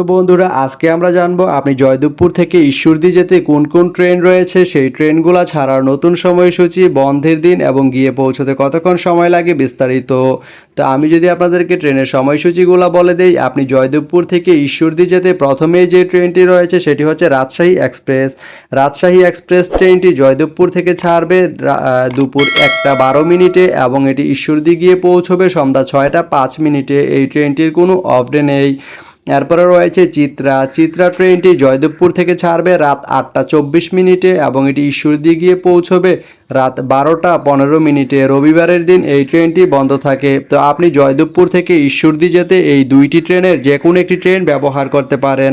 তো বন্ধুরা, আজকে আমরা জানব আপনি জয়দেবপুর থেকে ঈশ্বরদী যেতে কোন কোন ট্রেন রয়েছে, সেই ট্রেনগুলো ছাড়ার নতুন সময়সূচি, বন্ধের দিন এবং গিয়ে পৌঁছতে কতক্ষণ সময় লাগে বিস্তারিত। তো আমি যদি আপনাদেরকে ট্রেনের সময়সূচিগুলো বলে দেই, আপনি জয়দেবপুর থেকে ঈশ্বরদী যেতে প্রথমেই যে ট্রেনটি রয়েছে সেটি হচ্ছে রাজশাহী এক্সপ্রেস। রাজশাহী এক্সপ্রেস ট্রেনটি জয়দেবপুর থেকে ছাড়বে দুপুর একটা বারো মিনিটে এবং এটি ঈশ্বরদী গিয়ে পৌঁছবে সন্ধ্যা ছয়টা পাঁচ মিনিটে। এই ট্রেনটির কোনো অফডে নেই। এরপরে রয়েছে চিত্রা। চিত্রা ট্রেনটি জয়দেবপুর থেকে ছাড়বে রাত আটটা চব্বিশ মিনিটে এবং এটি ঈশ্বরদী গিয়ে পৌঁছবে রাত বারোটা পনেরো মিনিটে। রবিবারের দিন এই ট্রেনটি বন্ধ থাকে। তো আপনি জয়দেবপুর থেকে ঈশ্বরদী যেতে এই দুইটি ট্রেনের যে কোনো একটি ট্রেন ব্যবহার করতে পারেন।